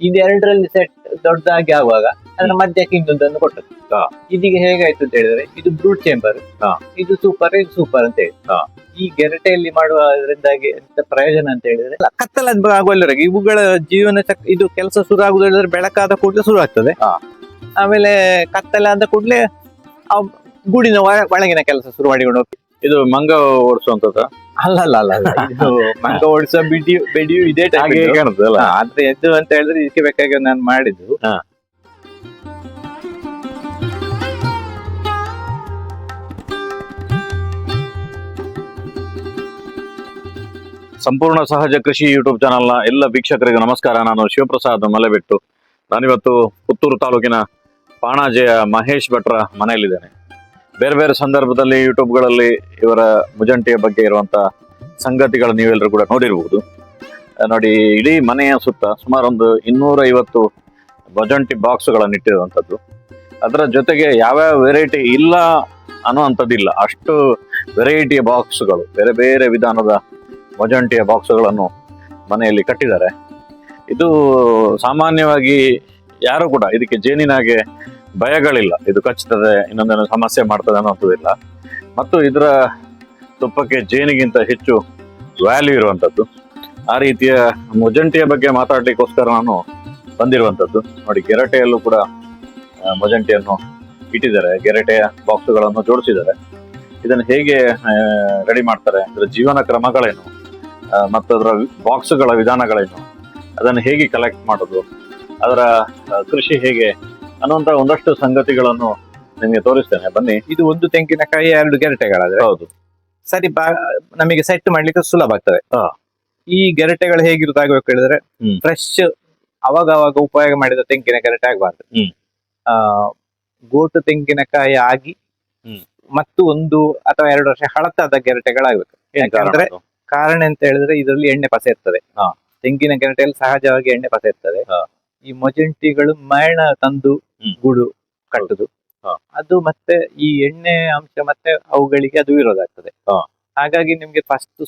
ಇದೆರಡರಲ್ಲಿ set ದೊಡ್ಡದಾಗಿ ಆಗುವಾಗ ಅದರ ಮಧ್ಯಕ್ಕೆ ಇನ್ನೊಂದನ್ನು ಕೊಟ್ಟದ್ದು ಹಾ. ಇದೀಗ ಹೇಗಾಯ್ತು ಅಂತ ಹೇಳಿದ್ರೆ ಇದು ಬ್ರೂಟ್ ಚೇಂಬರ್ ಹಾ. ಇದು ಸೂಪರ್ ಇದು ಸೂಪರ್ ಅಂತ ಹೇಳಿ. ಈ ಗೆರಟೆಯಲ್ಲಿ ಮಾಡುವುದರಿಂದಾಗಿ ಎಂತ ಪ್ರಯೋಜನ ಅಂತ ಹೇಳಿದ್ರೆ ಕತ್ತಲ ಆಗುವಲ್ಲಿವರೆಗೆ ಇವುಗಳ ಜೀವನ ಚಕ್ ಇದು ಕೆಲಸ ಶುರು ಆಗುದು ಹೇಳಿದ್ರೆ ಬೆಳಕಾದ ಕೂಡಲೇ ಶುರು ಆಗ್ತದೆ ಹಾ. ಆಮೇಲೆ ಕತ್ತಲೆ ಆದ ಕೂಡಲೇ ಗುಡಿನ ಒಳ- ಒಳಗಿನ ಕೆಲಸ ಶುರು ಮಾಡಿಕೊಂಡು ಹೋಗ್ತೀವಿ ಇದು ಮಂಗ ಓಡಿಸುವಂತದ ಅಲ್ಲ ಅಲ್ಲ ಅಲ್ಲ ಅಲ್ಲ ಇದು ಮಂಗ ಓಡಿಸೋ ಬಿಡಿಯು ಬೆಡಿಯು ಇದೇ type ಹಾಗೆ ಇದು. ಕಾಣುತ್ತೆ ಅಲ್ಲ ಹಾ, ಆದ್ರೆ ಎದ್ದು ಅಂತ ಹೇಳಿದ್ರೆ ಇದಕ್ಕೆ ಬೇಕಾಗಿ ನಾನು ಮಾಡಿದ್ದು. ಹಾ. ಸಂಪೂರ್ಣ ಸಹಜ ಕೃಷಿ ಯೂಟ್ಯೂಬ್ ಚಾನೆಲ್ನ ಎಲ್ಲ ವೀಕ್ಷಕರಿಗೆ ನಮಸ್ಕಾರ. ನಾನು ಶಿವಪ್ರಸಾದ್ ಮಲೆಬೆಟ್ಟು. ನಾನಿವತ್ತು ಪುತ್ತೂರು ತಾಲೂಕಿನ ಪಾಣಾಜೆಯ ಮಹೇಶ್ ಭಟ್ರ ಮನೆಯಲ್ಲಿದ್ದೇನೆ. ಬೇರೆ ಬೇರೆ ಸಂದರ್ಭದಲ್ಲಿ ಯೂಟ್ಯೂಬ್ಗಳಲ್ಲಿ ಇವರ ಮುಜಂಟಿಯ ಬಗ್ಗೆ ಇರುವಂತ ಸಂಗತಿಗಳು ನೀವೆಲ್ಲರೂ ಕೂಡ ನೋಡಿರಬಹುದು ನೋಡಿ, ಇಡೀ ಮನೆಯ ಸುತ್ತ ಸುಮಾರು ಒಂದು ಇನ್ನೂರ ಐವತ್ತು ಬಜಂಟಿ ಬಾಕ್ಸ್ಗಳನ್ನು ಇಟ್ಟಿರುವಂಥದ್ದು. ಅದರ ಜೊತೆಗೆ ಯಾವ್ಯಾವ ವೆರೈಟಿ ಇಲ್ಲ ಅನ್ನುವಂಥದ್ದಿಲ್ಲ. ಅಷ್ಟು ವೆರೈಟಿಯ ಬಾಕ್ಸ್ಗಳು, ಬೇರೆ ಬೇರೆ ವಿಧಾನದ ಮೊಜಂಟಿಯ ಬಾಕ್ಸ್ಗಳನ್ನು ಮನೆಯಲ್ಲಿ ಕಟ್ಟಿದ್ದಾರೆ. ಇದು ಸಾಮಾನ್ಯವಾಗಿ ಯಾರು ಕೂಡ, ಇದಕ್ಕೆ ಜೇನಿನಾಗೆ ಭಯಗಳಿಲ್ಲ. ಇದು ಕಚ್ಚುತ್ತದೆ ಇನ್ನೊಂದೇನು ಸಮಸ್ಯೆ ಮಾಡ್ತದೆ ಅನ್ನೋಂಥದ್ದಿಲ್ಲ ಮತ್ತು ಇದರ ತುಪ್ಪಕ್ಕೆ ಜೇನಿಗಿಂತ ಹೆಚ್ಚು ವ್ಯಾಲ್ಯೂ ಇರುವಂಥದ್ದು. ಆ ರೀತಿಯ ಮೊಜಂಟಿಯ ಬಗ್ಗೆ ಮಾತಾಡ್ಲಿಕ್ಕೋಸ್ಕರ ನಾನು ಬಂದಿರುವಂಥದ್ದು. ನೋಡಿ, ಗೆರಟೆಯಲ್ಲೂ ಕೂಡ ಮೊಜಂಟಿಯನ್ನು ಇಟ್ಟಿದ್ದಾರೆ. ಗೆರಟೆಯ ಬಾಕ್ಸ್ಗಳನ್ನು ಜೋಡಿಸಿದ್ದಾರೆ. ಇದನ್ನು ಹೇಗೆ ರೆಡಿ ಮಾಡ್ತಾರೆ? ಅದರ ಜೀವನ ಕ್ರಮಗಳೇನು? ಮತ್ತು ಅದರ ಬಾಕ್ಸ್ಗಳ ವಿಧಾನಗಳೇನು? ಅದನ್ನು ಹೇಗೆ ಕಲೆಕ್ಟ್ ಮಾಡೋದು? ಅದರ ಕೃಷಿ ಹೇಗೆ ಅನ್ನುವಂತ ಒಂದಷ್ಟು ಸಂಗತಿಗಳನ್ನು ನಿಮಗೆ ತೋರಿಸ್ತೇನೆ. ಬನ್ನಿ. ಇದು ಒಂದು ತೆಂಗಿನಕಾಯಿ ಎರಡು ಗೆರಟೆಗಳಾದ್ರೆ. ಹೌದು. ಸರಿ ಬಾ ನಮಗೆ ಸೆಟ್ ಮಾಡ್ಲಿಕ್ಕೆ ಸುಲಭ ಆಗ್ತದೆ. ಈ ಗೆರಟೆಗಳು ಹೇಗಿರುತ್ತಾಗಬೇಕು ಹೇಳಿದ್ರೆ ಫ್ರೆಶ್ ಅವಾಗ ಅವಾಗ ಉಪಯೋಗ ಮಾಡಿದ ತೆಂಗಿನ ಗೆರಟೆ ಆಗಬಾರ್ದು. ಆ ಗೋಟು ತೆಂಗಿನಕಾಯಿ ಆಗಿ ಮತ್ತು ಒಂದು ಅಥವಾ ಎರಡು ವರ್ಷ ಹಳತಾದ ಗೆರಟೆಗಳಾಗಬೇಕು. ಯಾಕಂದ್ರೆ ಕಾರಣ ಅಂತ ಹೇಳಿದ್ರೆ ಇದರಲ್ಲಿ ಎಣ್ಣೆ ಪಸೆ ಇರ್ತದೆ. ಹಾ. ತೆಂಗಿನ ಗೆರಟೆಯಲ್ಲಿ ಸಹಜವಾಗಿ ಎಣ್ಣೆ ಪಸೆ ಇರ್ತದೆ. ಈ ಮೊಜೆಂಟಿಗಳು ಮರಣ ತಂದು ಗುಡು ಕಟ್ಟುದು. ಅದು ಮತ್ತೆ ಈ ಎಣ್ಣೆ ಅಂಶ ಮತ್ತೆ ಅವುಗಳಿಗೆ ಅದು ವಿರೋಧ ಆಗ್ತದೆ ಹಾಗಾಗಿ ನಿಮ್ಗೆ ಫಸ್ಟ್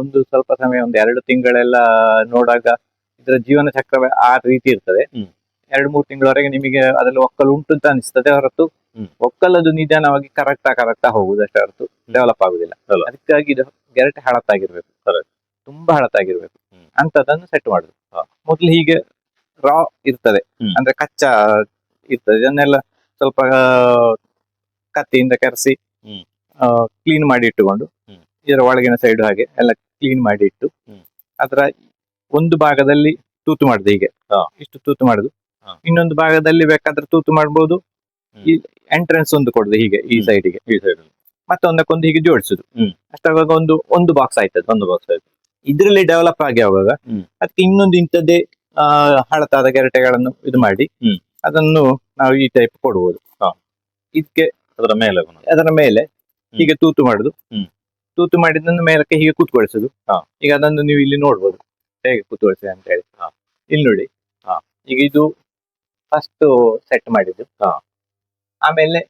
ಒಂದು ಸ್ವಲ್ಪ ಸಮಯ ಒಂದು ಎರಡು ತಿಂಗಳೆಲ್ಲ ನೋಡಾಗ ಇದರ ಜೀವನ ಚಕ್ರ ಆ ರೀತಿ ಇರ್ತದೆ. ಎರಡು ಮೂರು ತಿಂಗಳವರೆಗೆ ನಿಮಗೆ ಅದರಲ್ಲಿ ಒಕ್ಕಲು ಉಂಟು ಅಂತ ಅನಿಸ್ತದೆ ಹೊರತು. ಒಕ್ಕಲದು ನಿಧಾನವಾಗಿ ಕರೆಕ್ಟಾ ಕರೆಕ್ಟಾ ಹೋಗುದಷ್ಟೇ ಹೊರತು ಡೆವಲಪ್ ಆಗುದಿಲ್ಲ. ಅದಕ್ಕಾಗಿ ಇದು ಗೆರಟೆ ಹಳತ್ತಾಗಿರ್ಬೇಕು ತುಂಬಾ ಹಳತಾಗಿರ್ಬೇಕು. ಅಂತದನ್ನು ಸೆಟ್ ಮಾಡುದು. ಮೊದ್ಲು ಹೀಗೆ ರಾ ಇರ್ತದೆ. ಅಂದ್ರೆ ಕಚ್ಚಾ ಇರ್ತದೆ. ಇದನ್ನೆಲ್ಲ ಸ್ವಲ್ಪ ಕತ್ತಿಯಿಂದ ಕರೆಸಿ. ಕ್ಲೀನ್ ಮಾಡಿ ಇಟ್ಟುಕೊಂಡು ಇದರ ಒಳಗಿನ ಸೈಡ್ ಹಾಗೆ ಎಲ್ಲ ಕ್ಲೀನ್ ಮಾಡಿ ಇಟ್ಟು ಅದರ ಒಂದು ಭಾಗದಲ್ಲಿ ತೂತು ಮಾಡುದು ಹೀಗೆ. ಇಷ್ಟು ತೂತು ಮಾಡುದು. ಇನ್ನೊಂದು ಭಾಗದಲ್ಲಿ ಬೇಕಾದ್ರೆ ತೂತು ಮಾಡ್ಬೋದು. ಈ ಎಂಟ್ರೆನ್ಸ್ ಒಂದು ಕೊಡುದು ಹೀಗೆ ಈ. ಸೈಡಿಗೆ ಈ ಸೈಡ್ ಮತ್ತೆ ಒಂದಕ್ಕೊಂದು ಹೀಗೆ ಜೋಡಿಸುದು. ಅಷ್ಟಾಗ ಒಂದು ಒಂದು ಬಾಕ್ಸ್ ಆಯ್ತದೆ ಒಂದು ಬಾಕ್ಸ್ ಆಯ್ತು ಇದ್ರಲ್ಲಿ ಡೆವಲಪ್ ಆಗಿ ಆಗುವಾಗ. ಅದಕ್ಕೆ ಇನ್ನೊಂದು ಇಂಥದ್ದೇ ಹಳತಾದ ಗೆರಟೆಗಳನ್ನು ಇದು ಮಾಡಿ ಹ್ಮ್. ಅದನ್ನು ನಾವು ಈ ಟೈಪ್ ಕೊಡಬಹುದು ಹಾ. ಇದಕ್ಕೆ ಅದರ ಮೇಲೆ. ಅದರ ಮೇಲೆ ಹೀಗೆ ತೂತು ಮಾಡುದು ಹ್ಮ್. ತೂತು ಮಾಡಿದ್ದನ್ನು ಮೇಲಕ್ಕೆ ಹೀಗೆ ಕೂತ್ಕೊಳಿಸುದು ಹಾ. ಈಗ ಅದನ್ನು ನೀವು ಇಲ್ಲಿ ನೋಡ್ಬೋದು ಹೇಗೆ ಕೂತ್ಕೊಳಿಸಿ ಅಂತ ಹೇಳಿ ಹಾ. ಇಲ್ಲಿ ನೋಡಿ ಹಾ. ಈಗ ಇದು ಫಸ್ಟ್ ಸೆಟ್ ಮಾಡಿದ್ದು ಹಾ. ಆಮೇಲೆ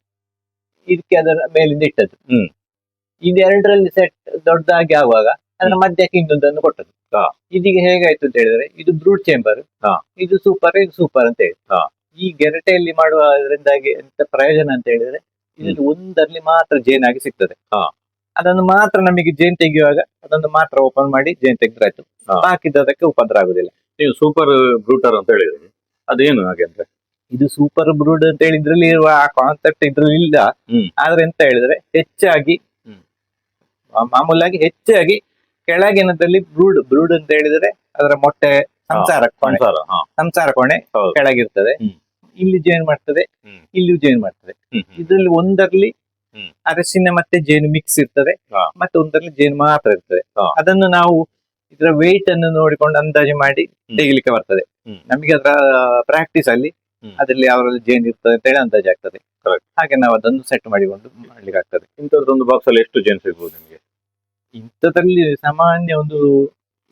ಇದಕ್ಕೆ ಅದರ ಮೇಲಿಂದ ಇಟ್ಟದ್ದು ಹ್ಮ್. ಇದೆರಡರಲ್ಲಿ ಸೆಟ್ ದೊಡ್ಡದಾಗಿ ಆಗುವಾಗ ಅದರ ಮಧ್ಯಕ್ಕೆ ಇನ್ನೊಂದನ್ನು ಕೊಟ್ಟದ್ದು. ಇದೀಗ ಹೇಗಾಯ್ತು ಅಂತ ಹೇಳಿದ್ರೆ ಇದು ಬ್ರೂಟ್ ಚೇಂಬರ್ ಹಾ. ಇದು ಸೂಪರ್ ಇದು ಸೂಪರ್ ಅಂತ ಹೇಳಿ. ಈ ಗೆರಟೆಯಲ್ಲಿ ಮಾಡುವುದರಿಂದಾಗಿ ಎಂತ ಪ್ರಯೋಜನ ಅಂತ ಹೇಳಿದ್ರೆ ಇದ್ರಲ್ಲಿ ಒಂದರಲ್ಲಿ ಮಾತ್ರ ಜೇನಾಗಿ ಸಿಗ್ತದೆ. ಹಾ. ಅದನ್ನು ಮಾತ್ರ ನಮಗೆ ಜೇನ್ ತೆಗೆಯುವಾಗ ಅದನ್ನು ಮಾತ್ರ ಓಪನ್ ಮಾಡಿ ಜೇನ್ ತೆಗೆದ್ರಾಯ್ತು. ಹಾ. ಬಾಕಿದ್ದದಕ್ಕೆ ಉಪದ್ರ ಆಗುದಿಲ್ಲ. ನೀವು ಸೂಪರ್ ಬ್ರೂಟರ್ ಅಂತ ಹೇಳಿದ್ರಿ. ಅದೇನು ಹಾಗೆ ಅಂದ್ರೆ? ಇದು ಸೂಪರ್ ಬ್ರೂಡ್ ಅಂತ ಹೇಳಿದ್ರಲ್ಲಿ ಇರುವ ಆ ಕಾನ್ಸೆಪ್ಟ್ ಇದ್ರಲ್ಲಿ ಇಲ್ಲ. ಆದ್ರೆ ಎಂತ ಹೇಳಿದ್ರೆ ಹೆಚ್ಚಾಗಿ ಮಾಮೂಲಾಗಿ ಹೆಚ್ಚಾಗಿ ಕೆಳಗಿನದಲ್ಲಿ ಬ್ರೂಡ್ ಬ್ರೂಡ್ ಅಂತ ಹೇಳಿದ್ರೆ ಅದರ ಮೊಟ್ಟೆ ಸಂಸಾರ ಕೋಣೆ ಸಂಸಾರ ಹಾ ಸಂಸಾರ ಕೋಣೆ ಹೌದು. ಕೆಳಗಿರ್ತದೆ ಹ್ಮ್. ಇಲ್ಲಿ ಜೇನು ಮಾಡ್ತದೆ ಇಲ್ಲಿ ಜೇನು ಮಾಡ್ತದೆ ಹ್ಮ್ ಹ್ಮ್. ಇದ್ರಲ್ಲಿ ಒಂದರಲ್ಲಿ ಹ್ಮ್. ಅರಸಿನ ಮತ್ತೆ ಜೇನು ಮಿಕ್ಸ್ ಇರ್ತದೆ ಹಾ. ಮತ್ತೆ ಒಂದರಲ್ಲಿ ಜೇನು ಮಾತ್ರ ಇರ್ತದೆ ಹಾ. ಅದನ್ನು ನಾವು ಇದರ ವೆಯ್ಟ್ ಅನ್ನು ನೋಡಿಕೊಂಡು ಅಂದಾಜು ಮಾಡಿ. ತೆಗಿಲಿಕ್ಕೆ ಬರ್ತದೆ ಹ್ಮ್. ನಮಗೆ ಅದರ ಪ್ರಾಕ್ಟೀಸ್ ಅಲ್ಲಿ ಹ್ಮ್. ಅದರಲ್ಲಿ ಯಾವ್ದ್ರಲ್ಲಿ ಜೇನು ಇರ್ತದೆ ಅಂತ ಹೇಳಿ ಅಂದಾಜು ಆಗ್ತದೆ Correct. ಹಾಗೆ ನಾವು ಅದನ್ನು ಸೆಟ್ ಮಾಡಿಕೊಂಡು ಮಾಡ್ಲಿಕ್ಕೆ ಆಗ್ತದೆ ಇಂಥದ್ದೊಂದು ಬಾಕ್ಸ್ ಅಲ್ಲಿ ಎಷ್ಟು ಜೇನು ಸಿಗ್ಬೋದು ನಿಮಗೆ ಇಂಥದ್ರಲ್ಲಿ ಸಾಮಾನ್ಯ ಒಂದು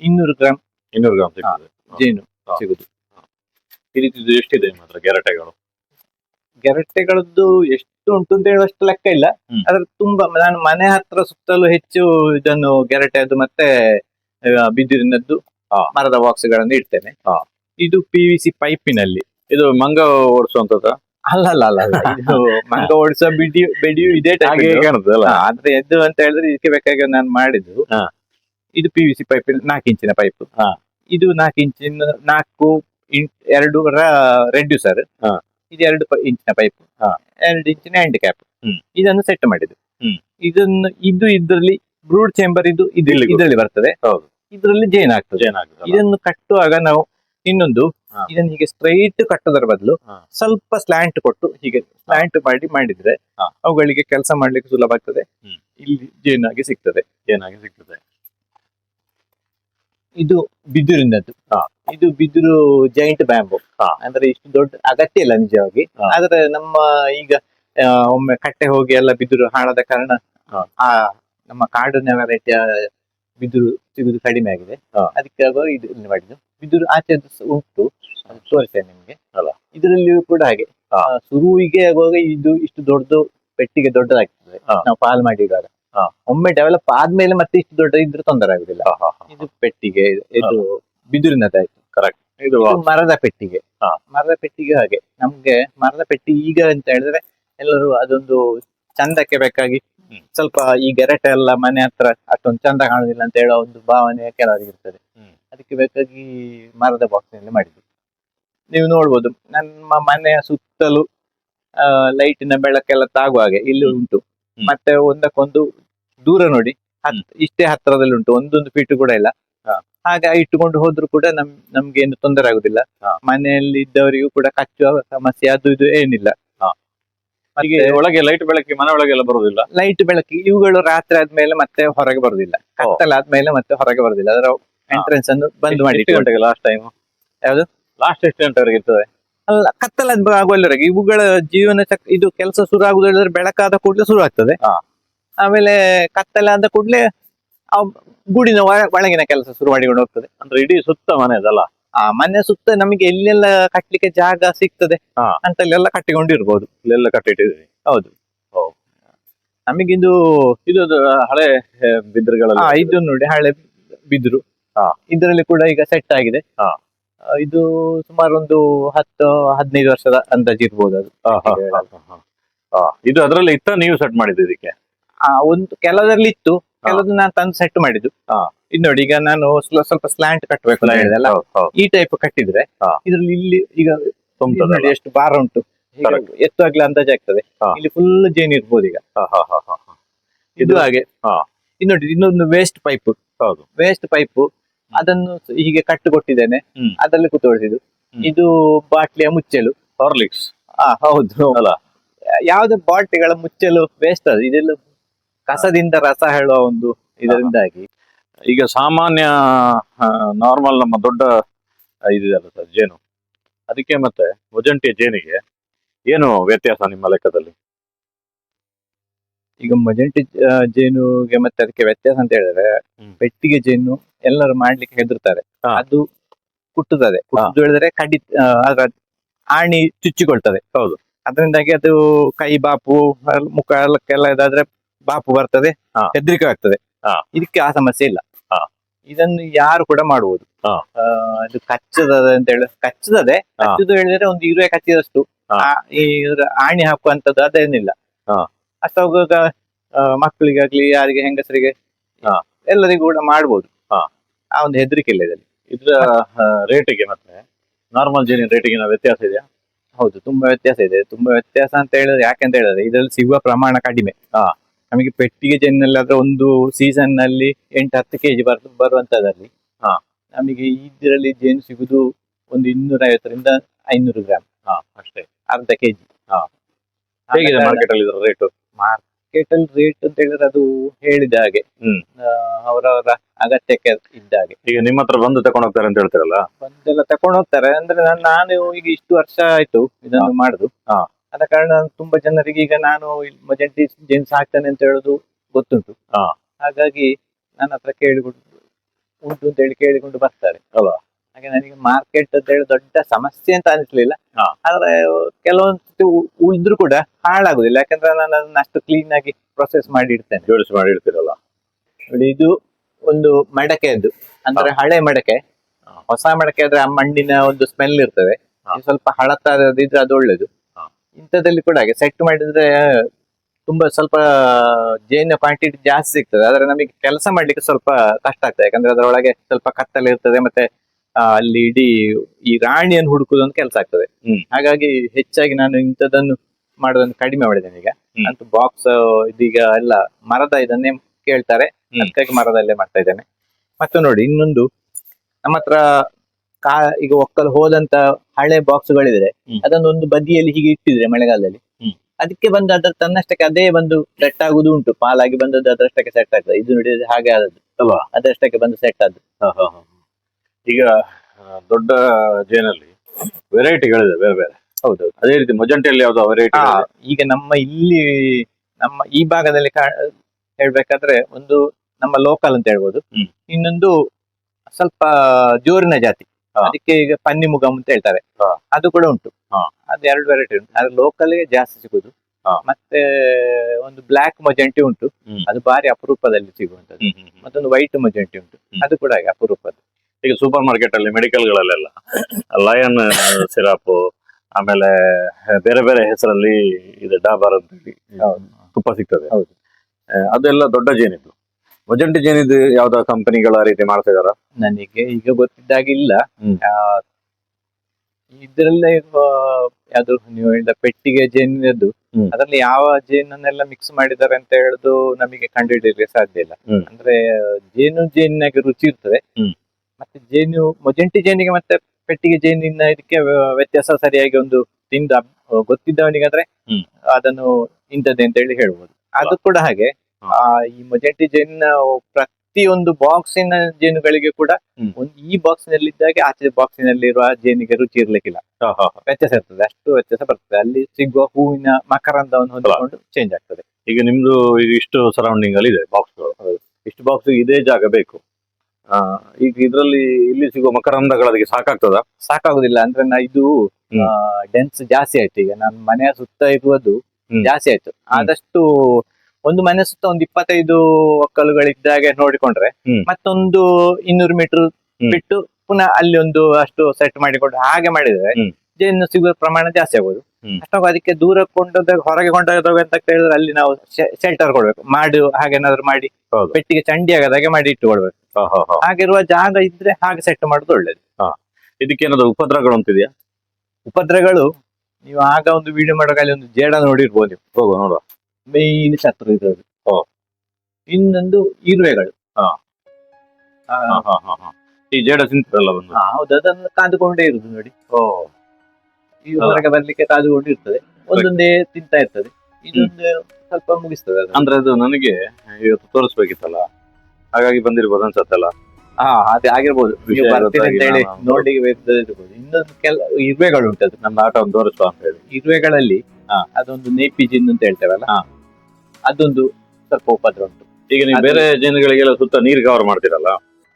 ಇನ್ನೂರು ಗ್ರಾಮ್ ಇನ್ನೂರು ಗ್ರಾಮ್ ಸಿಗ್ತದೆ ಜೇನು ಹಾ. ಸಿಗುದು ಈ ರೀತಿದು ಎಷ್ಟಿದೆ ನಿಮ್ಮ ಹತ್ರ ಗೆರಟೆಗಳು ಗೆರಟೆಗಳದ್ದು ಎಷ್ಟು ಉಂಟು ಅಂತ ಹೇಳುವಷ್ಟು ಲೆಕ್ಕ ಇಲ್ಲ ಹ್ಮ್. ಅದ್ರ ತುಂಬಾ ನಾನು ಮನೆ ಹತ್ರ ಸುತ್ತಲೂ ಹೆಚ್ಚು ಇದನ್ನು ಗೆರಟೆದು ಮತ್ತೆ ಆ, ಬಿದಿರಿನದ್ದು ಹಾ. ಮರದ ಬಾಕ್ಸ್ಗಳನ್ನು ಇಡ್ತೇನೆ ಹಾ. ಇದು ಪಿ ವಿ ಸಿ ಪೈಪಿನಲ್ಲಿ ಇದು ಮಂಗ ಓಡಿಸುವಂತದ ಅಲ್ಲ ಅಲ್ಲ ಅಲ್ಲ. ಇದು ಮಂಗ ಓಡಿಸೋ ಬಿಡಿಯು ಬೆಡಿಯು ಇದೇ ಹಾಗೆ. ಕಾಣುತ್ತಲ್ಲ ಆದ್ರೆ ಎದ್ದು ಅಂತ ಹೇಳಿದ್ರೆ ಇದಕ್ಕೆ ಬೇಕಾಗಿ ನಾನು ಮಾಡಿದ್ದು ಹಾ. ಇದು ಪಿ ವಿ ಸಿ ಪೈಪ್ ನಾಲ್ಕು ಇಂಚಿನ ಪೈಪ್ ಹಾ. ಇದು ನಾಲ್ಕು ಇಂಚಿನ ನಾಲ್ಕು ಇಂ- ಎರಡೂವರ ರೆಡ್ಯೂಸರ್ ಹಾ. ಇದು ಎರಡು ಇಂಚಿನ ಪೈಪ್ ಹಾ. ಎರಡು ಇಂಚಿನ ಹ್ಯಾಂಡ್ ಕ್ಯಾಪ್. ಇದನ್ನು ಸೆಟ್ ಮಾಡಿದ್ದು. ಇದನ್ನು ಇದು ಇದರಲ್ಲಿ ಬ್ರೂಡ್ ಚೇಂಬರ್ ಇದು. ಇದರಲ್ಲಿ ಬರ್ತದೆ ಹೌದು. ಇದರಲ್ಲಿ ಜೇನ್ ಆಗ್ತದೆ ಇದನ್ನು ಕಟ್ಟುವಾಗ ನಾವು ಇನ್ನೊಂದು. ಇದನ್ನು ಹೀಗೆ ಸ್ಟ್ರೈಟ್ ಕಟ್ಟೋದ್ರ ಬದಲು ಸ್ವಲ್ಪ ಸ್ಲ್ಯಾಂಟ್ ಕೊಟ್ಟು ಹೀಗೆ ಸ್ಲ್ಯಾಂಟ್ ಮಾಡಿ ಮಾಡಿದ್ರೆ ಅವುಗಳಿಗೆ ಕೆಲಸ ಮಾಡ್ಲಿಕ್ಕೆ ಸುಲಭ ಆಗ್ತದೆ. ಇಲ್ಲಿ ಜೇನಾಗಿ ಸಿಗ್ತದೆ. ಏನಾಗಿ ಸಿಗ್ತದೆ. ಇದು ಬಿದಿರಿನದ್ದು. ಹಾ. ಇದು ಬಿದಿರು ಜೈಂಟ್ ಬ್ಯಾಂಬು ಹಾ. ಅಂದ್ರೆ ಇಷ್ಟು ದೊಡ್ಡ ಅಗತ್ಯ ಇಲ್ಲ ನಿಜವಾಗಿ. ಆದ್ರೆ ನಮ್ಮ ಈಗ ಒಮ್ಮೆ ಕಟ್ಟೆ ಹೋಗಿ ಎಲ್ಲ ಬಿದಿರು ಹಾಳಾದ ಕಾರಣ ಆ ನಮ್ಮ ಕಾಡಿನ ವೆರೈಟಿಯ ಬಿದಿರು ಸಿಗುದು ಕಡಿಮೆ ಆಗಿದೆ. ಹಾ. ಅದಕ್ಕೆ ಆಗುವಾಗ ಇದು ಮಾಡಿದ್ದು. ಬಿದಿರು ಆಚೆ ಉಂಟು. ತೋರಿಸ್ತೇನೆ ನಿಮ್ಗೆ. ಅಲ್ಲ. ಇದರಲ್ಲಿಯೂ ಕೂಡ ಹಾಗೆ. ಶುರುವಿಗೆ ಆಗುವಾಗ ಇದು ಇಷ್ಟು ದೊಡ್ಡದು ಪೆಟ್ಟಿಗೆ ದೊಡ್ಡದಾಗ್ತದೆ. ನಾವು ಪಾಲ್ ಮಾಡಿದಾಗ. ಒಮ್ಮೆ ಡೆವಲಪ್ ಆದ್ಮೇಲೆ ಮತ್ತೆ ಇಷ್ಟು ದೊಡ್ಡ ಇದ್ರೆ ತೊಂದರೆ ಆಗುದಿಲ್ಲ. ಇದು ಪೆಟ್ಟಿಗೆ ಇದು ಬಿದಿರಿನದಾಯ್ತು. ಕರೆಕ್ಟ್ ಇದು ಮರದ ಪೆಟ್ಟಿಗೆ. ಹಾ. ಮರದ ಪೆಟ್ಟಿಗೆ ಹಾಗೆ. ನಮ್ಗೆ ಮರದ ಪೆಟ್ಟಿ ಈಗ ಅಂತ ಹೇಳಿದ್ರೆ ಎಲ್ಲರೂ ಅದೊಂದು ಚಂದಕ್ಕೆ ಬೇಕಾಗಿ ಸ್ವಲ್ಪ ಈ ಗೆರಟೆ ಎಲ್ಲ ಮನೆ ಹತ್ರ ಅಷ್ಟೊಂದು ಚಂದ ಕಾಣುದಿಲ್ಲ ಅಂತ ಹೇಳೋ ಒಂದು ಭಾವನೆ ಕೆಲವರಿಗೆ ಇರ್ತದೆ. ಅದಕ್ಕೆ ಬೇಕಾಗಿ ಮರದ ಬಾಕ್ಸ್ನಲ್ಲಿ ಮಾಡಿದ್ವಿ ನೀವು ನೋಡ್ಬೋದು ನಮ್ಮ ಮನೆಯ ಸುತ್ತಲೂ ಲೈಟಿನ ಬೆಳಕೆಲ್ಲ ತಾಗುವ ಹಾಗೆ ಇಲ್ಲಿ ಉಂಟು. ಮತ್ತೆ ಒಂದಕ್ಕೊಂದು ದೂರ ನೋಡಿ ಇಷ್ಟೇ ಹತ್ತಿರದಲ್ಲಿ ಉಂಟು ಒಂದೊಂದು ಫೀಟ್ ಕೂಡ ಇಲ್ಲ. ಹಾಗೆ ಇಟ್ಟುಕೊಂಡು ಹೋದ್ರು ಕೂಡ ನಮ್ ನಮ್ಗೆ ಏನು ತೊಂದರೆ ಆಗುದಿಲ್ಲ. ಮನೆಯಲ್ಲಿ ಇದ್ದವರಿಗೂ ಕೂಡ ಕಚ್ಚುವ ಸಮಸ್ಯೆ ಅದು ಇದು ಏನಿಲ್ಲ. ಒಳಗೆ ಲೈಟ್ ಬೆಳಕಿ ಮನೆ ಒಳಗೆಲ್ಲ ಬರುದಿಲ್ಲ? ಲೈಟ್ ಬೆಳಕಿ ಇವುಗಳು ರಾತ್ರಿ ಆದ್ಮೇಲೆ ಮತ್ತೆ ಹೊರಗೆ ಬರುದಿಲ್ಲ. ಕತ್ತಲಾದ್ಮೇಲೆ ಮತ್ತೆ ಹೊರಗೆ ಬರುದಿಲ್ಲ. ಅದರ ಎಂಟ್ರೆನ್ಸ್ ಅನ್ನು ಬಂದ್ ಮಾಡಿ ಗಂಟೆಗೆ ಲಾಸ್ಟ್ ಟೈಮ್ ಯಾವ್ದು? ಲಾಸ್ಟ್ ಎಷ್ಟು ಗಂಟೆವರೆಗೆ ಇರ್ತದೆ? ಅಲ್ಲ ಕತ್ತಲ ಆಗುವಲ್ಲಿವರೆಗೆ ಇವುಗಳ ಜೀವನ ಚಕ್ ಇದು ಕೆಲಸ ಶುರು ಆಗುದು ಹೇಳಿದ್ರೆ ಬೆಳಕಾದ ಕೂಡಲೇ ಶುರು ಆಗ್ತದೆ. ಆಮೇಲೆ ಕತ್ತಲೆ ಆದ ಕೂಡಲೇ ಗೂಡಿನ ಒಳ- ಒಳಗಿನ ಕೆಲಸ ಶುರು ಮಾಡಿಕೊಂಡು ಹೋಗ್ತದೆ. ಅಂದ್ರೆ ಇಡೀ ಸುತ್ತ ಮನೆ ಅದಲ್ಲ? ಆ ಮನೆ ಸುತ್ತ ನಮಗೆ ಎಲ್ಲೆಲ್ಲ ಕಟ್ಲಿಕ್ಕೆ ಜಾಗ ಸಿಗ್ತದೆ ಅಂತ ಅಲ್ಲೆಲ್ಲ ಕಟ್ಟಿಕೊಂಡಿರ್ಬೋದು. ಇಲ್ಲೆಲ್ಲ ಕಟ್ಟಿಟ್ಟಿದ್ದೀವಿ ಹೌದು. ನಮಗಿದು ಇದು ಹಳೆ ಬಿದ್ರುಗಳ ಬಿದಿರುಗಳಲ್ಲಿ. ಇದು ನೋಡಿ ಹಳೆ ಬಿದಿರು. ಇದರಲ್ಲಿ ಕೂಡ ಈಗ ಸೆಟ್ ಆಗಿದೆ. ಹಾ. ಇದು ಸುಮಾರು ಒಂದು ಹತ್ತು ಹದಿನೈದು ವರ್ಷದ ಅಂದಾಜು ಇರ್ಬೋದು ಅದು. ಇದು ಅದರಲ್ಲಿ ಇತ್ತ ನೀವು ಸೆಟ್ ಮಾಡಿದ್ದು ಇದಕ್ಕೆ? ಒಂದು ಕೆಲವರಲ್ಲಿ ಇತ್ತು. ಕೆಲವೊಂದು ನಾನು ತಂದು ಸೆಟ್ ಮಾಡಿದ್ದು. ಇದು ನೋಡಿ ಈಗ ನಾನು ಸ್ವಲ್ಪ ಸ್ಲಾಂಟ್ ಕಟ್ಟಬೇಕು ಅಂತ ಹೇಳಿದೆಲ್ಲ. ಈ ಟೈಪ್ ಕಟ್ಟಿದ್ರೆ. ಇದ್ರಲ್ಲಿ ಇಲ್ಲಿ ಈಗ ನೋಡಿ ಎಷ್ಟು ಭಾರ ಉಂಟು. ಎತ್ತು ಆಗ್ಲಿ ಎತ್ತುವಾಗ್ಲೇ ಅಂದಾಜು ಆಗ್ತದೆ. ಇಲ್ಲಿ ಫುಲ್ ಜೇನ್ ಇರ್ಬೋದು ಈಗ. ಇದು ಹಾಗೆ. ಹಾ. ಇದು ನೋಡಿ ಇನ್ನೊಂದು ವೇಸ್ಟ್ ಪೈಪ್ ಹೌದು. ವೇಸ್ಟ್ ಪೈಪ್ ಅದನ್ನು ಹೀಗೆ ಕಟ್ಟು ಕೊಟ್ಟಿದ್ದೇನೆ. ಅದರಲ್ಲಿ ಕೂತ್ಕೊಳ್ತಿದ್ದು ಇದು ಬಾಟ್ಲಿಯ ಮುಚ್ಚಲು. ಹಾರ್ಲಿಕ್ಸ್ ಆ ಹೌದು. ಅಲ್ಲ. ಯಾವುದೇ ಬಾಟ್ಲಿಗಳ ಮುಚ್ಚಲು ವೇಸ್ಟ್ ಅದು. ಇದೆಲ್ಲ ಕಸದಿಂದ ರಸ ಹೇಳುವ ಒಂದು ಇದರಿಂದಾಗಿ. ಈಗ ಸಾಮಾನ್ಯ ನಾರ್ಮಲ್ ನಮ್ಮ ದೊಡ್ಡ ಆ, ಇದಿದೆಯಲ್ಲ ಸರ್ ಜೇನು. ಅದಕ್ಕೆ ಮತ್ತೆ ಒಜಂಟಿಯ ಜೇನಿಗೆ ಏನು ವ್ಯತ್ಯಾಸ ನಿಮ್ಮ ಲೆಕ್ಕದಲ್ಲಿ? ಈಗ ಮಜೆಂಟಿ ಜೇನುಗೆ ಮತ್ತೆ ಅದಕ್ಕೆ ವ್ಯತ್ಯಾಸ ಅಂತ ಹೇಳಿದ್ರೆ ಬೆಟ್ಟಿಗೆ ಪೆಟ್ಟಿಗೆ ಜೇನು ಎಲ್ಲರೂ ಮಾಡ್ಲಿಕ್ಕೆ ಹೆದರ್ತಾರೆ. ಅದು ಕುಟ್ಟುತ್ತದೆ. ಹೇಳಿದ್ರೆ ಕಡಿ ಅದರ ಆಣಿ ಚುಚ್ಚಿಕೊಳ್ತದೆ. ಹೌದು. ಅದರಿಂದಾಗಿ ಅದು ಕೈ ಬಾಪು ಮುಖ ಎಲ್ಲಕ್ಕೆಲ್ಲ ಇದಾದ್ರೆ ಬಾಪು ಬರ್ತದೆ ಹೆದರಿಕೆ ಆಗ್ತದೆ. ಇದಕ್ಕೆ ಆ ಸಮಸ್ಯೆ ಇಲ್ಲ. ಇದನ್ನು ಯಾರು ಕೂಡ ಮಾಡುವುದು. ಅದು ಕಚ್ಚದದೆ ಅಂತ ಹೇಳಿ ಕಚ್ಚದದೆ ಕಚ್ಚದು ಕಚ್ಚುದು ಹೇಳಿದ್ರೆ ಒಂದು ಇರುವೆ ಕಚ್ಚಿದಷ್ಟು. ಈ ಆಣಿ ಹಾಕುವಂತದ್ದು ಅದೇನಿಲ್ಲ. ಆ, ಮಕ್ಕಳಿಗಾಗ್ಲಿ ಯಾರಿಗೆ ಹೆಂಗಸರಿಗೆ ಹಾ. ಎಲ್ಲರಿಗೂ ಕೂಡ ಮಾಡ್ಬೋದು ಹಾ. ಆ ಒಂದು ಹೆದರಿಕೆ ಇಲ್ಲ ಇದರಲ್ಲಿ ಇದರ ರೇಟಿಗೆ ಮತ್ತೆ ನಾರ್ಮಲ್ ಜೇನಿನ ರೇಟಿಗೆ ವ್ಯತ್ಯಾಸ ಇದೆಯಾ ಹೌದು ತುಂಬಾ ವ್ಯತ್ಯಾಸ ಇದೆ ತುಂಬಾ ವ್ಯತ್ಯಾಸ ಅಂತ ಹೇಳಿದ್ರೆ ಯಾಕೆಂತ ಹೇಳಿದ್ರೆ ಇದರಲ್ಲಿ ಸಿಗುವ ಪ್ರಮಾಣ ಕಡಿಮೆ ಹಾ. ನಮಗೆ ಪೆಟ್ಟಿಗೆ ಜೆನ್ನಲ್ಲಾದ್ರೆ ಒಂದು ಸೀಸನ್ನಲ್ಲಿ ಎಂಟು ಹತ್ತು ಕೆಜಿ ಬರ್ ಬರುವಂತದಲ್ಲಿ ಹಾ. ನಮಗೆ ಇದರಲ್ಲಿ ಜೇನು ಸಿಗುದು ಒಂದು ಇನ್ನೂರ ಐವತ್ತರಿಂದ ಐನೂರು ಗ್ರಾಮ್ ಹಾ ಅಷ್ಟೇ ಅರ್ಧ ಕೆಜಿ ಹಾ. ಹೇಗಿದೆ ಮಾರ್ಕೆಟ್ ಅಲ್ಲಿ ರೇಟು ಮಾರ್ಕೆಟ್ ಅಲ್ಲಿ ರೇಟ್ ಅಂತ ಹೇಳಿದ್ರೆ ಅದು ಹೇಳಿದ ಹಾಗೆ ಹ್ಮ್. ಅವರವರ ಅಗತ್ಯಕ್ಕೆ ಇದ್ದ ಹಾಗೆ ಈಗ ನಿಮ್ಮ ಹತ್ರ ಬಂದು ತಕೊಂಡು ಹೋಗ್ತಾರೆ ಅಂತ ಹೇಳ್ತಾರಲ್ಲ ಬಂದೆಲ್ಲ ತಕೊಂಡು ಹೋಗ್ತಾರೆ ಅಂದ್ರೆ ನಾನ್- ನಾನು ಈಗ ಇಷ್ಟು ವರ್ಷ ಆಯ್ತು ಇದನ್ನು ಮಾಡುದು ಹಾ. ಆದ ಕಾರಣ ತುಂಬಾ ಜನರಿಗೆ ಈಗ ನಾನು ಮಜೆಂಟಿ ಜೇನ್ಸ್ ಹಾಕ್ತೇನೆ ಅಂತ ಹೇಳುದು ಗೊತ್ತುಂಟು ಹಾ. ಹಾಗಾಗಿ ನನ್ನ ಹತ್ರ ಕೇಳಿಕೊಂಡು ಉಂಟು ಅಂತ ಹೇಳಿ ಕೇಳಿಕೊಂಡು ಬರ್ತಾರೆ ಅಲ್ವಾ? ಹಾಗೆ ನನಗೆ ಮಾರ್ಕೆಟ್ ಅಂತ ಹೇಳಿ ದೊಡ್ಡ ಸಮಸ್ಯೆ ಅಂತ ಅನಿಸ್ಲಿಲ್ಲ. ಆದ್ರೆ ಕೆಲವೊಂದು ಉಳಿದ್ರು ಕೂಡ ಹಾಳಾಗುದಿಲ್ಲ. ಯಾಕಂದ್ರೆ ನಾನು ಅದನ್ನ ಅಷ್ಟು ಕ್ಲೀನ್ ಆಗಿ ಪ್ರೊಸೆಸ್ ಮಾಡಿ ಇಡ್ತೇನೆ ಜೋಡಿಸಿ ಮಾಡಿ ಇಡ್ತೀರಲ್ಲ ಇದು ಒಂದು ಮಡಕೆಯದ್ದು. ಅಂದ್ರೆ ಹಳೆ ಮಡಕೆ. ಹೊಸ ಮಡಕೆ ಆದ್ರೆ ಆ ಮಣ್ಣಿನ ಒಂದು ಸ್ಮೆಲ್ ಇರ್ತದೆ. ಸ್ವಲ್ಪ ಹಳತ್ತಾದಿದ್ರೆ ಅದು ಒಳ್ಳೇದು. ಇಂಥದ್ರಲ್ಲಿ ಕೂಡ ಹಾಗೆ ಸೆಟ್ ಮಾಡಿದ್ರೆ ತುಂಬಾ ಸ್ವಲ್ಪ ಜೇನ ಕ್ವಾಂಟಿಟಿ ಜಾಸ್ತಿ ಸಿಗ್ತದೆ. ಆದ್ರೆ ನಮಗೆ ಕೆಲಸ ಮಾಡ್ಲಿಕ್ಕೆ ಸ್ವಲ್ಪ ಕಷ್ಟ ಆಗ್ತದೆ. ಯಾಕಂದ್ರೆ ಅದರೊಳಗೆ ಸ್ವಲ್ಪ ಕತ್ತಲೆ ಇರ್ತದೆ ಮತ್ತೆ ಅಲ್ಲಿ ಇಡೀ ಈ ರಾಣಿಯನ್ನು ಹುಡುಕುದು ಒಂದು ಕೆಲಸ ಆಗ್ತದೆ. ಹಾಗಾಗಿ ಹೆಚ್ಚಾಗಿ ನಾನು ಇಂಥದ್ದನ್ನು ಮಾಡೋದನ್ನು ಕಡಿಮೆ ಮಾಡಿದ್ದೇನೆ ಈಗ. ಅಂತ ಬಾಕ್ಸ್ ಇದೀಗ ಎಲ್ಲ ಮರದ ಇದನ್ನೇ ಕೇಳ್ತಾರೆ. ಅದಕ್ಕಾಗಿ ಮರದಲ್ಲೇ ಮಾಡ್ತಾ ಇದ್ದೇನೆ. ಮತ್ತೆ ನೋಡಿ ಇನ್ನೊಂದು. ನಮ್ಮ ಹತ್ರ ಕಾ ಈಗ ಒಕ್ಕಲು ಹೋದಂತ ಹಳೆ ಬಾಕ್ಸ್ ಗಳಿದ್ರೆ ಅದನ್ನು ಒಂದು ಬದಿಯಲ್ಲಿ ಹೀಗೆ ಇಟ್ಟಿದ್ರೆ ಮಳೆಗಾಲದಲ್ಲಿ. ಅದಕ್ಕೆ ಬಂದು ಅದರ ತನ್ನಷ್ಟಕ್ಕೆ ಅದೇ ಬಂದು ಸೆಟ್ ಆಗುದು ಉಂಟು ಪಾಲಾಗಿ ಬಂದದ್ದು ಅದರಷ್ಟಕ್ಕೆ ಸೆಟ್ ಆಗ್ತದೆ. ಇದು ನೋಡಿದ್ರೆ ಹಾಗೆ ಆದದ್ದು. ಅಲ್ವಾ? ಅದರಷ್ಟಕ್ಕೆ ಬಂದು ಸೆಟ್ ಆದ್ದು. ಈಗ ದೊಡ್ಡ ಜೇನಲ್ಲಿ ವೆರೈಟಿಗಳಿದೆ ಬೇರೆ ಬೇರೆ. ಹೌದು ಅದೇ ರೀತಿ ಮೊಜಂಟೆಯಲ್ಲಿ ಯಾವ್ದು ವೆರೈಟಿ ಈಗ ನಮ್ಮ ಇಲ್ಲಿ ನಮ್ಮ ಈ ಭಾಗದಲ್ಲಿ ಹೇಳ್ಬೇಕಾದ್ರೆ ಒಂದು ನಮ್ಮ ಲೋಕಲ್ ಅಂತ ಹೇಳ್ಬೋದು. ಇನ್ನೊಂದು ಸ್ವಲ್ಪ ಜೋರಿನ ಜಾತಿ. ಅದಕ್ಕೆ ಈಗ ಪನ್ನಿ ಮುಗಮ್ ಅಂತ ಹೇಳ್ತಾರೆ. ಅದು ಕೂಡ ಉಂಟು. ಅದು ಎರಡು ವೆರೈಟಿ ಉಂಟು. ಅದು ಲೋಕಲ್ಗೆ ಜಾಸ್ತಿ ಸಿಗುದು. ಮತ್ತೆ ಒಂದು ಬ್ಲಾಕ್ ಮೊಜೆಂಟಿ ಉಂಟು. ಅದು ಬಾರಿ ಅಪರೂಪದಲ್ಲಿ ಸಿಗುವಂತದ್ದು ಮತ್ತೊಂದು ವೈಟ್ ಮೊಜೆಂಟಿ ಉಂಟು. ಅದು ಕೂಡ ಹಾಗೆ ಅಪರೂಪದ್ದು. ಈಗ ಸೂಪರ್ ಮಾರ್ಕೆಟ್ ಅಲ್ಲಿ ಮೆಡಿಕಲ್ ಗಳಲ್ಲೆಲ್ಲ ಲಯನ್ ಸಿರಪ್ ಆಮೇಲೆ ಬೇರೆ ಬೇರೆ ಹೆಸರಲ್ಲಿ ಇದೆ ಡಾಬರ್ ಅಂತ ಹೇಳಿ. ತುಪ್ಪ ಸಿಗ್ತದೆ. ಹೌದು. ಅದೆಲ್ಲ ದೊಡ್ಡ ಜೇನಿದ್ದು ಮೊಜಂಟಿ ಜೇನಿದ್ದು ಕಂಪನಿಗಳು ಕಂಪನಿಗಳ ರೀತಿ ಮಾಡ್ತಾ ಇದಾರ ನನಗೆ ಈಗ ಗೊತ್ತಿದ್ದಾಗಿಲ್ಲ. ಇದ್ರಲ್ಲೇ ಯಾವ್ದು ನೀವು ಹೇಳಿದ ಪೆಟ್ಟಿಗೆ ಜೇನಿನದ್ದು. ಅದರಲ್ಲಿ ಯಾವ ಜೇನನ್ನೆಲ್ಲ ಮಿಕ್ಸ್ ಮಾಡಿದ್ದಾರೆ ಅಂತ ಹೇಳುದು ನಮಗೆ ಕಂಡುಹಿಡಿಯಲಿಕ್ಕೆ ಸಾಧ್ಯ ಇಲ್ಲ. ಅಂದ್ರೆ ಜೇನು ಜೇನಿನಾಗೆ ರುಚಿ ಇರ್ತದೆ. ಮತ್ತೆ ಜೇನು ಮೊಜೆಂಟಿ ಜೇನಿಗೆ ಮತ್ತೆ ಪೆಟ್ಟಿಗೆ ಜೇನಿನ ಇದಕ್ಕೆ ವ್ಯತ್ಯಾಸ ಸರಿಯಾಗಿ ಒಂದು ತಿಂದ ಗೊತ್ತಿದ್ದವನಿಗಾದ್ರೆ. ಅದನ್ನು ಇಂಥದ್ದೇ ಅಂತ ಹೇಳಿ ಹೇಳ್ಬೋದು. ಅದು ಕೂಡ ಹಾಗೆ. ಆ ಈ ಮೊಜೆಂಟಿ ಜೇನಿನ ಪ್ರತಿಯೊಂದು ಬಾಕ್ಸಿನ ಜೇನುಗಳಿಗೆ ಕೂಡ ಒಂದು ಈ ಬಾಕ್ಸ್ನಲ್ಲಿ ಇದ್ದಾಗೆ ಆಚೆ ಬಾಕ್ಸ್ ನಲ್ಲಿರುವ ಜೇನಿಗೆ ರುಚಿ ಇರ್ಲಿಕ್ಕಿಲ್ಲ. ವ್ಯತ್ಯಾಸ ಇರ್ತದೆ. ಅಷ್ಟು ವ್ಯತ್ಯಾಸ ಬರ್ತದೆ. ಅಲ್ಲಿ ಸಿಗುವ ಹೂವಿನ ಮಕರಂದವನ್ನು ಹೊಂದಿಕೊಂಡು ಚೇಂಜ್ ಆಗ್ತದೆ. ಈಗ ನಿಮ್ದು ಈಗ ಇಷ್ಟು ಸರೌಂಡಿಂಗ್ ಅಲ್ಲಿ ಇದೆ ಬಾಕ್ಸ್ಗಳು. ಇಷ್ಟು ಬಾಕ್ಸ್ ಇದೇ ಜಾಗ ಬೇಕು. ಈಗ ಇದ್ರಲ್ಲಿ ಇಲ್ಲಿ ಸಿಗುವ ಅದಕ್ಕೆ ಸಾಕಾಗ್ತದ? ಸಾಕಾಗುದಿಲ್ಲ. ಅಂದ್ರೆ ನಾ ಇದು. ಡೆನ್ಸ್ ಜಾಸ್ತಿ ಆಯ್ತು. ಈಗ ನನ್ನ ಮನೆಯ ಸುತ್ತ ಇರುವುದು ಜಾಸ್ತಿ ಆಯ್ತು. ಆದಷ್ಟು ಒಂದು ಮನೆ ಸುತ್ತ ಒಂದು ಇಪ್ಪತ್ತೈದು ಒಕ್ಕಲುಗಳಿದ್ದಾಗೆ ನೋಡಿಕೊಂಡ್ರೆ ಮತ್ತೊಂದು ಇನ್ನೂರು ಮೀಟರ್ ಬಿಟ್ಟು ಪುನಃ ಅಲ್ಲಿ ಒಂದು ಅಷ್ಟು ಸೆಟ್ ಮಾಡಿಕೊಂಡು ಹಾಗೆ ಮಾಡಿದ್ರೆ ಜೇನು ಸಿಗುವ ಪ್ರಮಾಣ ಜಾಸ್ತಿ ಆಗೋದು. ಅದಕ್ಕೆ ದೂರ ಕೊಂಡೋದಾಗ ಹೊರಗೆ ಕೊಂಡೋದಾಗ ಅಂತ ಕೇಳಿದ್ರೆ ಅಲ್ಲಿ ನಾವು ಶೆಲ್ಟರ್ ಕೊಡ್ಬೇಕು. ಮಾಡಿ ಹಾಗೇನಾದ್ರು ಮಾಡಿ ಪೆಟ್ಟಿಗೆ ಚಂಡಿ ಆಗದ ಹಾಗೆ ಮಾಡಿ ಇಟ್ಟುಕೊಳ್ಬೇಕು ಹಾಗಿರುವ ಜಾಗ ಇದ್ರೆ ಹಾಗೆ ಸೆಟ್ ಮಾಡುದು ಒಳ್ಳೇದು. ಇದಕ್ಕೆ ಏನಾದ್ರು ಉಪದ್ರಗಳು ಅಂತಿದೆಯಾ? ಉಪದ್ರಗಳು ನೀವು ಆಗ ಒಂದು ವಿಡಿಯೋ ಮಾಡುವಾಗ ಅಲ್ಲಿ ಒಂದು ಜೇಡ ನೋಡಿರ್ಬೋದು ನೀವು. ಹೋಗುವ ನೋಡುವ. ಮೇನ್ ಶತ್ರು ಇರೋದು. ಇನ್ನೊಂದು ಇರುವೆಗಳು. ಹಾ. ಆ, ಹಾ, ಹಾ, ಹಾ, ಹಾ. ಈ ಜೇಡ ತಿಂತದಲ್ಲ ಹೌದು ಅದನ್ನು ಕಾದುಕೊಂಡೇ ಇರುದು ನೋಡಿ. ಓ. ಹೊರಗೆ ಬರ್ಲಿಕ್ಕೆ ಕಾದುಕೊಂಡು ಇರ್ತದೆ. ಒಂದೊಂದೇ ತಿಂತಾ ಇರ್ತದೆ. ಇದೊಂದು ಸ್ವಲ್ಪ ಮುಗಿಸ್ತದೆ ಅದು. ಅಂದ್ರೆ ಅದು ನನಗೆ ಇವತ್ತು ತೋರಿಸ್ಬೇಕಿತ್ತಲ್ಲ? ಹಾಗಾಗಿ ಬಂದಿರ್ಬೋದು ಅನ್ಸತ್ತಲ್ಲ? ಹಾ ಅದೇ ಆಗಿರ್ಬೋದು. ವಿಷಯ ನೀವು ಬರ್ತೀರಿ ಅಂತ ಗೊತ್ತಾಗಿ ಹೇಳಿ ನಾನು- ನೋಡಿ ಇರ್ಬೋದು. ಇನ್ನೊಂದು ಕೆಲ ಇರುವೆಗಳು ಉಂಟದು ನಮ್ಮ ಆಟವನ್ನು ತೋರಿಸುವ ಅಂತ ಹೇಳಿ. ಇರುವೆಗಳಲ್ಲಿ ಹಾ. ಅದೊಂದು ನೇಪಿಜಿನ್ ಅಂತ ಹೇಳ್ತೇವಲ್ಲ? ಹಾ. ಅದೊಂದು ಸ್ವಲ್ಪ ಉಪದ್ರ ಉಂಟು. ಈಗ ನೀವು ಅದು- ಬೇರೆ ಜೇನುಗಳಿಗೆಲ್ಲ ಸುತ್ತ ನೀರ್ ಕವರ್ ಮಾಡ್ತೀರಲ್ಲ?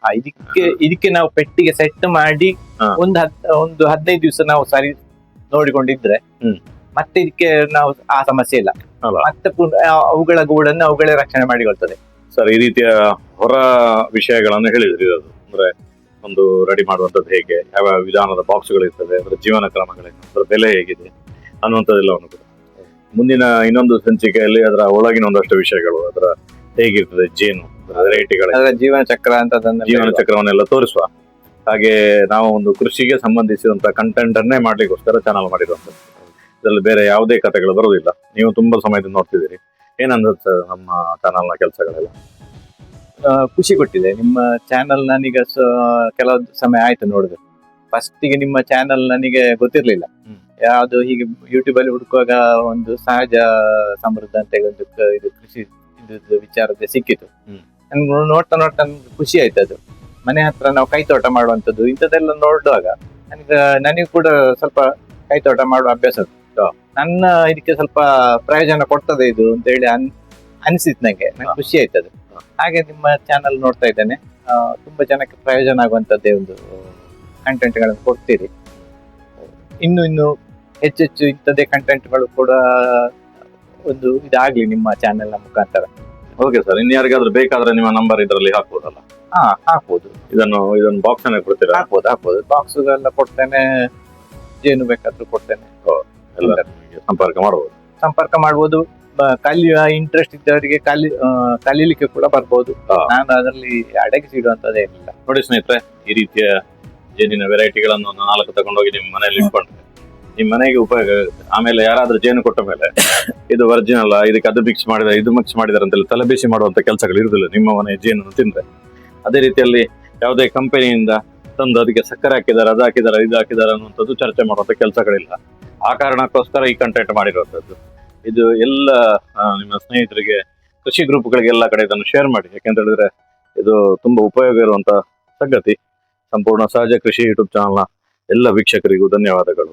ಆ, ಇದಕ್ಕೆ ಇದಕ್ಕೆ ನಾವು ಪೆಟ್ಟಿಗೆ ಸೆಟ್ ಮಾಡಿ ಹಾ. ಒಂದು ಹದ್ ಒಂದು ಹದಿನೈದು ದಿವಸ ನಾವು ಸರಿ ನೋಡಿಕೊಂಡಿದ್ರೆ. ಮತ್ತೆ ಇದಕ್ಕೆ ನಾವು ಆ ಸಮಸ್ಯೆ ಇಲ್ಲ. ಅಲ್ಲ. ಮತ್ತೆ ಪುನಃ ಅವುಗಳ ಗೂಡನ್ನು ಅವುಗಳೇ ರಕ್ಷಣೆ ಮಾಡಿಕೊಳ್ತದೆ. ಸರ್ ಈ ರೀತಿಯ ಹೊರ ವಿಷಯಗಳನ್ನು ಹೇಳಿದ್ರಿ ಅದು. ಅಂದ್ರೆ ಒಂದು ರೆಡಿ ಮಾಡುವಂಥದ್ದು ಹೇಗೆ? ಯಾವ ವಿಧಾನದ ಬಾಕ್ಸ್ಗಳು ಇರ್ತದೆ ಅದರ ಜೀವನ ಕ್ರಮಗಳೇನು ಅದರ ಬೆಲೆ ಹೇಗಿದೆ? ಅನ್ನುವಂಥದ್ದೆಲ್ಲವನ್ನು ಕೂಡ. ಮುಂದಿನ ಇನ್ನೊಂದು ಸಂಚಿಕೆಯಲ್ಲಿ ಅದರ ಒಳಗಿನ ಒಂದಷ್ಟು ವಿಷಯಗಳು ಅದರ ಹೇಗಿರ್ತದೆ ಜೇನು ವೆರೈಟಿಗಳ ಅದರ ಜೀವನ ಚಕ್ರ ಅಂತ ಜೀವನ ಚಕ್ರವನ್ನೆಲ್ಲ ತೋರಿಸುವ. ಹಾಗೆ ನಾವು ಒಂದು ಕೃಷಿಗೆ ಸಂಬಂಧಿಸಿದಂತ ಕಂಟೆಂಟ್ ಅನ್ನೇ ಮಾಡ್ಲಿಕ್ಕೋಸ್ಕರ ಚಾನಲ್ ಮಾಡಿರುವಂಥದ್ದು ಇದರಲ್ಲಿ ಬೇರೆ ಯಾವುದೇ ಕಥೆಗಳು ಬರೋದಿಲ್ಲ ನೀವು ತುಂಬಾ ಸಮಯದಿಂದ ನೋಡ್ತಿದ್ದೀರಿ. ಏನಂದ್ರೆ ನಮ್ಮ ಚಾನಲ್ನ ಕೆಲಸಗಳೆಲ್ಲ? ಖುಷಿ ಕೊಟ್ಟಿದೆ. ನಿಮ್ಮ ಚಾನಲ್ ನಾನೀಗ ಕೆಲವು ಸಮಯ ಆಯ್ತು ನೋಡಿದೆ ಫಸ್ಟಿಗೆ ನಿಮ್ಮ ಚಾನಲ್ ನನಗೆ ಗೊತ್ತಿರ್ಲಿಲ್ಲ. ಯಾವುದು ಹೀಗೆ ಯೂಟ್ಯೂಬ್ ಅಲ್ಲಿ ಹುಡುಕುವಾಗ ಒಂದು ಸಹಜ ಸಮೃದ್ಧ ಅಂತ ಒಂದು ಇದು ಕೃಷಿ ಇದು ವಿಚಾರದ ಸಿಕ್ಕಿತು. ನನ್ಗೆ ನೋಡ್ತಾ ನೋಡ್ತಾ ಖುಷಿ ಆಯ್ತು ಅದು ಮನೆ ಹತ್ರ ನಾವು ಕೈತೋಟ ಮಾಡುವಂಥದ್ದು ಇಂಥದ್ದೆಲ್ಲ ನೋಡುವಾಗ ನನಗೆ ನನಗೆ ಕೂಡ ಸ್ವಲ್ಪ ಕೈತೋಟ ಮಾಡುವ ಅಭ್ಯಾಸ ಉಂಟು. ನನ್ನ ಇದಕ್ಕೆ ಸ್ವಲ್ಪ ಪ್ರಯೋಜನ ಕೊಡ್ತದೆ ಇದು ಅಂತ ಹೇಳಿ ಅನ್ ಅನಿಸಿತ್ತು ನನಗೆ ನಂಗೆ ಖುಷಿ ಆಯ್ತು ಅದು ಹಾಗೆ ನಿಮ್ಮ ಚಾನಲ್ ನೋಡ್ತಾ ಇದ್ದೇನೆ. ತುಂಬಾ ಜನಕ್ಕೆ ಪ್ರಯೋಜನ ಆಗುವಂಥದ್ದೇ ಒಂದು ಕಂಟೆಂಟ್ಗಳನ್ನು ಕೊಡ್ತೀರಿ. ಇನ್ನು ಇನ್ನು ಹೆಚ್ಚೆಚ್ಚು ಇಂಥದ್ದೇ ಕಂಟೆಂಟ್ಗಳು ಕೂಡ ಒಂದು ಇದಾಗ್ಲಿ ನಿಮ್ಮ ಚಾನೆಲ್ನ ನ ಮುಖಾಂತರ. ಓಕೆ ಸರ್ ಇನ್ಯಾರಿಗಾದ್ರೂ ಬೇಕಾದ್ರೆ ನಿಮ್ಮ ನಂಬರ್ ಇದರಲ್ಲಿ ಹಾಕ್ಬೋದಲ್ಲ. ಹಾ ಹಾಕ್ಬೋದು. ಇದನ್ನು ಇದೊಂದು ಬಾಕ್ಸ್ ಅನ್ನ ಕೊಡ್ತೀರಾ? ಹಾಕ್ಬೋದು ಹಾಕ್ಬೋದು. ಬಾಕ್ಸ್ ಎಲ್ಲ ಕೊಡ್ತೇನೆ ಜೇನು ಬೇಕಾದ್ರೂ ಕೊಡ್ತೇನೆ. ಎಲ್ಲ ಸಂಪರ್ಕ ಮಾಡಬಹುದು ಸಂಪರ್ಕ ಮಾಡ್ಬೋದು. ಕಲಿಯುವ ಇಂಟ್ರೆಸ್ಟ್ ಇದ್ದವರಿಗೆ ಕಲಿ ಕಲೀಲಿಕ್ಕೆ ಕೂಡ ಬರ್ಬೋದು. ನಾನು ಅದರಲ್ಲಿ ಅಡಗಿಸಿಡುವಂತದ್ದೇ ಇಲ್ಲ ನೋಡಿ ಸ್ನೇಹಿತರೆ ಈ ರೀತಿಯ ಜೇನಿನ ವೆರೈಟಿಗಳನ್ನು ನಾಲ್ಕು ತಗೊಂಡೋಗಿ ನಿಮ್ಮ ಮನೆಯಲ್ಲಿ ಇಟ್ಕೊಂಡ್ರೆ ನಿಮ್ಮ ಮನೆಗೆ ಉಪಯೋಗ ಆಗುತ್ತೆ. ಆಮೇಲೆ ಯಾರಾದ್ರೂ ಜೇನು ಕೊಟ್ಟ ಮೇಲೆ ಇದು ಒರಿಜಿನಲ್ ಇದಕ್ಕೆ ಅದು ಮಿಕ್ಸ್ ಮಾಡಿದ ಇದು ಮಿಕ್ಸ್ ಮಾಡಿದಾರೆ ಅಂತೇಳಿ ತಲೆಬೇಸಿ ಮಾಡುವಂತ ಕೆಲಸಗಳು ಇರುದಿಲ್ಲ. ನಿಮ್ಮ ಮನೆ ಜೇನನ್ನು ತಿಂದ್ರೆ. ಅದೇ ರೀತಿಯಲ್ಲಿ ಯಾವುದೇ ಕಂಪನಿಯಿಂದ ತಂದು ಅದಕ್ಕೆ ಸಕ್ಕರೆ ಹಾಕಿದ್ದಾರೆ, ಅದು ಹಾಕಿದ್ದಾರೆ, ಇದು ಹಾಕಿದ್ದಾರೆ ಅನ್ನುವಂಥದ್ದು ಚರ್ಚೆ ಮಾಡುವಂಥ ಕೆಲಸಗಳಿಲ್ಲ. ಆ ಕಾರಣಕ್ಕೋಸ್ಕರ ಈ ಕಂಟೆಂಟ್ ಮಾಡಿರುವಂಥದ್ದು. ಇದು ಎಲ್ಲ ನಿಮ್ಮ ಸ್ನೇಹಿತರಿಗೆ, ಕೃಷಿ ಗ್ರೂಪ್ಗಳಿಗೆ ಎಲ್ಲ ಕಡೆ ಇದನ್ನು ಶೇರ್ ಮಾಡಿ. ಯಾಕೆಂತ ಹೇಳಿದ್ರೆ ಇದು ತುಂಬಾ ಉಪಯೋಗ ಇರುವಂತ ಸಂಗತಿ. ಸಂಪೂರ್ಣ ಸಹಜ ಕೃಷಿ ಯೂಟ್ಯೂಬ್ ಚಾನಲ್ನ ಎಲ್ಲ ವೀಕ್ಷಕರಿಗೂ ಧನ್ಯವಾದಗಳು.